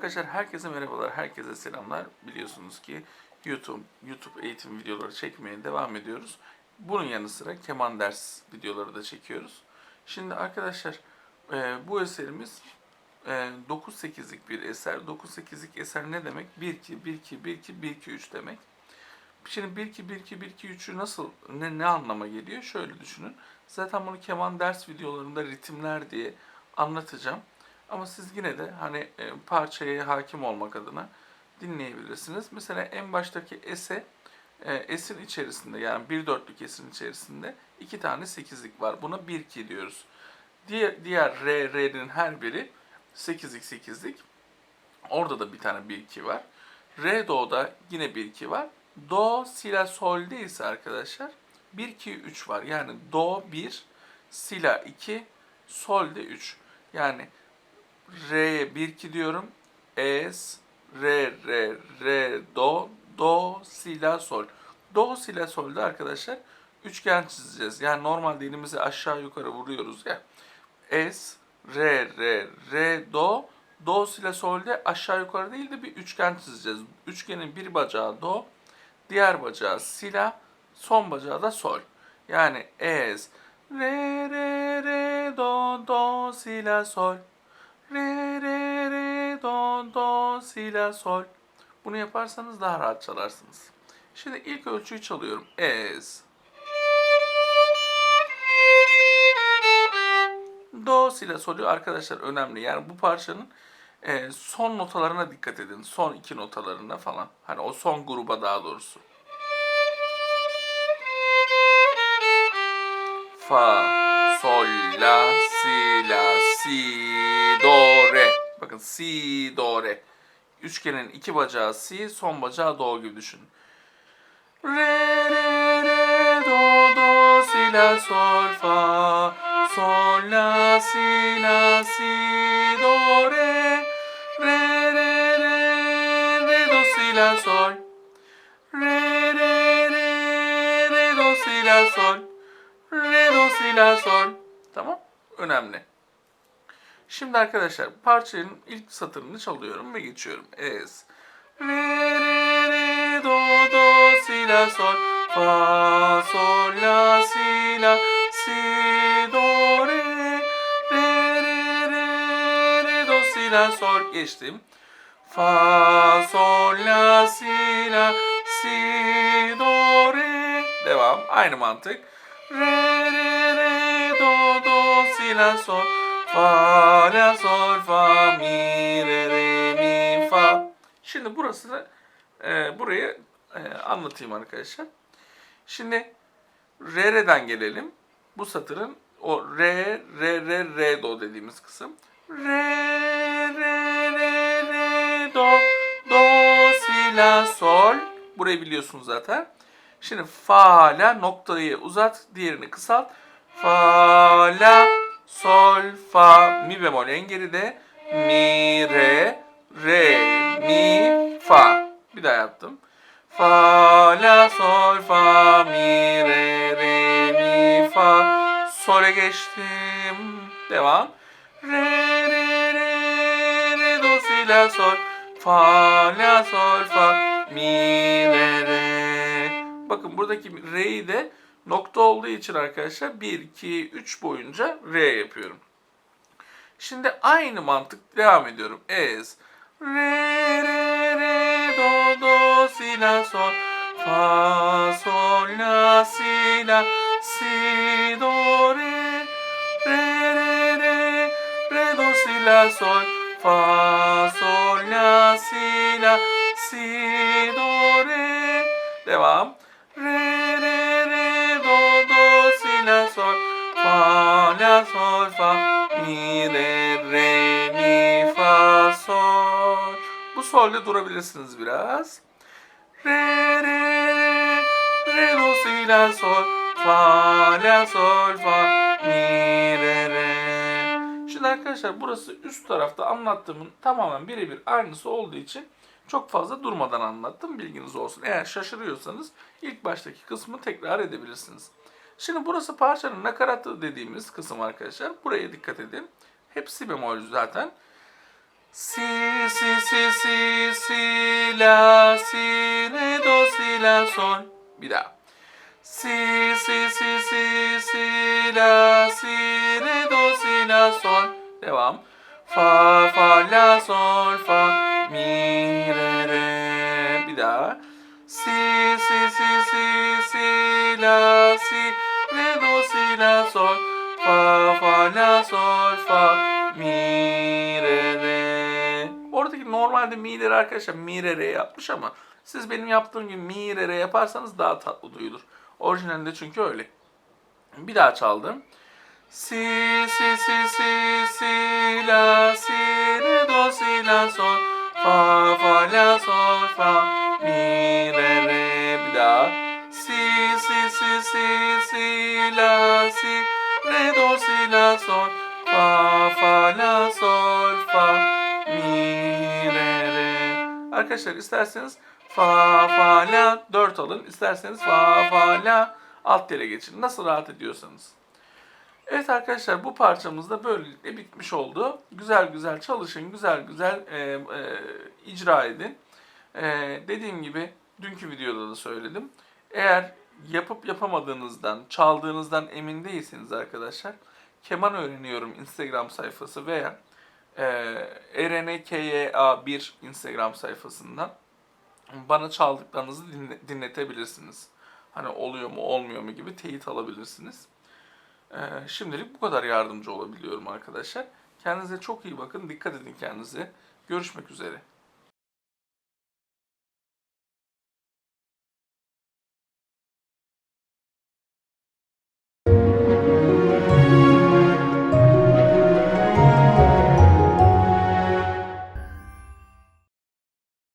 arkadaşlar herkese merhabalar, herkese selamlar. Biliyorsunuz ki YouTube, YouTube eğitim videoları çekmeye devam ediyoruz. Bunun yanı sıra keman ders videoları da çekiyoruz. Şimdi arkadaşlar e, bu eserimiz e, 9-8'lik bir eser. 9-8'lik eser ne demek? 1-2, 1-2, 1-2, 1-2-3 demek. Şimdi 1-2, 1-2, 1-2-3'ü nasıl, ne, ne anlama geliyor? Şöyle düşünün. Zaten bunu keman ders videolarında ritimler diye anlatacağım. Ama siz yine de hani e, parçaya hakim olmak adına dinleyebilirsiniz. Mesela en baştaki ese e, esin içerisinde yani bir dörtlük esin içerisinde iki tane sekizlik var. Buna bir ki diyoruz. Diğer, diğer re, re'nin her biri sekizlik sekizlik. Orada da bir tane bir iki var. Re do'da yine bir iki var. Do, si, la, sol'de ise arkadaşlar 1 2 3 var. Yani do 1, si, la 2, sol'de 3. Yani Re'ye 1 2 diyorum. Es, re, re, re, do, do, si, la, sol. Do, si, la, sol'da arkadaşlar üçgen çizeceğiz. Yani normalde elimizi aşağı yukarı vuruyoruz ya. Es, re, re, re, do, do, si, la, sol'de aşağı yukarı değil de bir üçgen çizeceğiz. Üçgenin bir bacağı do, diğer bacağı si, la, son bacağı da sol. Yani es, re, re, re, do, do, si, la, sol. Re, re, re, do, do, si, la, sol. Bunu yaparsanız daha rahat çalarsınız. Şimdi ilk ölçüyü çalıyorum. Es. Do, si, la, solü arkadaşlar önemli. Yani bu parçanın e, son notalarına dikkat edin. Son iki notalarına falan. Hani o son gruba daha doğrusu. Fa, sol, la, si, la, si, do. Bakın si, do, re. Üçgenin iki bacağı si, son bacağı do gibi düşünün. Re, re, re, do, do, si, la, sol, fa, sol, la, si, la, si, do, re. Re, re, re, re, do, si, la, sol. Re, re, re, re, do, si, la, sol. Re, do, si, la, sol. Tamam. Önemli. Şimdi arkadaşlar parçanın ilk satırını çalıyorum ve geçiyorum. Es. Re, re, re, do, do, si, la, sol. Fa, sol, la, si, la, si, do, re. Re, re, re, re, do, si, la, sol. Geçtim. Fa, sol, la, si, la, si, do, re. Devam. Aynı mantık. Re, re, re, do, do, si, la, sol. Fa, la, sol, fa, mi, re, re, mi, fa. Şimdi burasını e, buraya e, anlatayım arkadaşlar. Şimdi re, re'den gelelim. Bu satırın o re, re, re, re, do dediğimiz kısım. Re, re, re, re, do, do, si, la, sol. Burayı biliyorsunuz zaten. Şimdi fa, la noktayı uzat, diğerini kısalt. Fa, la, sol, fa, mi bemol en geride. Mi, re, re, mi, fa. Bir daha yaptım. Fa, la, sol, fa, mi, re, re, mi, fa. Sol'e geçtim. Devam. Re, re, re, re, do, si, la, sol. Fa, la, sol, fa, mi, re, re. Bakın buradaki re'yi de nokta olduğu için arkadaşlar 1, 2, 3 boyunca re yapıyorum. Şimdi aynı mantık devam ediyorum. Es. Re, re, re, do, do, si, la, sol. Fa, sol, la, si, la, si, do, re. Re, re, re, re, do, si, la, sol. Fa, sol, la, si, la, si, do, re. Devam. Sol. Fa, la, sol, fa, mi, re, re, mi, fa, sol. Bu solde durabilirsiniz biraz. Re, re, re, re, do, si, la, sol. Fa, la, sol, fa, mi, re, re. Şimdi arkadaşlar burası üst tarafta anlattığımın tamamen birebir aynısı olduğu için çok fazla durmadan anlattım bilginiz olsun. Eğer şaşırıyorsanız ilk baştaki kısmı tekrar edebilirsiniz. Şimdi burası parçanın nakaratı dediğimiz kısım arkadaşlar. Buraya dikkat edin. Hep si bemol zaten. Si si si si si la si re do si la sol. Bir daha. Si si si si si la si re do si la sol. Devam. Fa fa la sol fa mi re re. Bir daha. Si si si si si la si re do si la sol. Fa fa la sol fa mi re re. Oradaki normalde mi'leri arkadaşlar mi re re yapmış ama siz benim yaptığım gibi mi re re yaparsanız daha tatlı duyulur. Orijinalinde çünkü öyle. Bir daha çaldım. Si si si si si la si re do si la sol fa fa la sol fa mi re re bir daha. Si si la si re do si la sol fa fa la sol fa mi re re. Arkadaşlar isterseniz fa fa la 4 alın. isterseniz fa fa la alt tele geçin. Nasıl rahat ediyorsanız. Evet arkadaşlar bu parçamız da böylelikle bitmiş oldu. Güzel güzel çalışın, güzel güzel e, e, icra edin. E, dediğim gibi dünkü videoda da söyledim. Eğer yapıp yapamadığınızdan, çaldığınızdan emin değilseniz arkadaşlar, keman öğreniyorum Instagram sayfası veya e, RNKYA1 Instagram sayfasından bana çaldıklarınızı dinle- dinletebilirsiniz. Hani oluyor mu olmuyor mu gibi teyit alabilirsiniz. Ee, şimdilik bu kadar yardımcı olabiliyorum arkadaşlar. Kendinize çok iyi bakın. Dikkat edin kendinize. Görüşmek üzere.